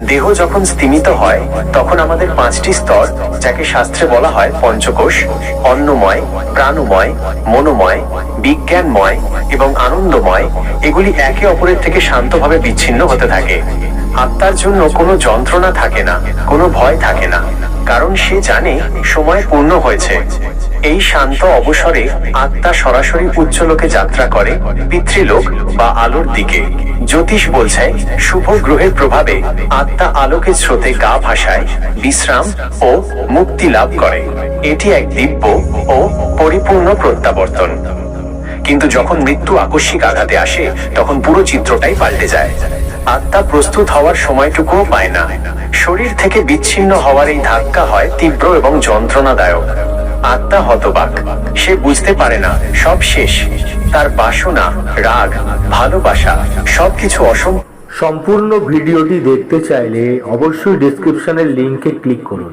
দেহ যখন স্তিমিত হয়, তখন আমাদের পাঁচটি স্তর, যাকে শাস্ত্রে বলা হয় পঞ্চকোষ, অন্নময়, প্রাণময়, মনোময়, বিজ্ঞানময় এবং আনন্দময়, এগুলি একে অপরের থেকে শান্তভাবে বিচ্ছিন্ন হতে থাকে। আত্মার জন্য কোনো যন্ত্রণা থাকে না, কোনো ভয় থাকে না, কারণ সে জানে সময় পূর্ণ হয়েছে। এই শান্ত অবসরে আত্মা সরাসরি উচ্চলোকে যাত্রা করে, পিতৃলোক বা আলোর দিকে। জ্যোতিষ বলছে, শুভ গ্রহের প্রভাবে আত্মা আলোকের স্রোতে গা ভাসায়, বিশ্রাম ও মুক্তি লাভ করে। এটি এক দিব্য ও পরিপূর্ণ প্রত্যাবর্তন। কিন্তু যখন মৃত্যু আকস্মিক আঘাতে আসে, তখন পুরো চিত্রটাই পাল্টে যায়। আত্মা প্রস্তুত হওয়ার সময়টুকুও পায় না। শরীর থেকে বিচ্ছিন্ন হওয়ার এই ধাক্কা হয় তীব্র এবং যন্ত্রণাদায়ক। আত্মা হতবাক। সে বুঝতে পারে না, সব শেষ। তার বাসনা, রাগ, ভালোবাসা, সবকিছু অসম সম্পূর্ণ ভিডিওটি দেখতে চাইলে অবশ্যই ডিসক্রিপশনের লিঙ্কে ক্লিক করুন।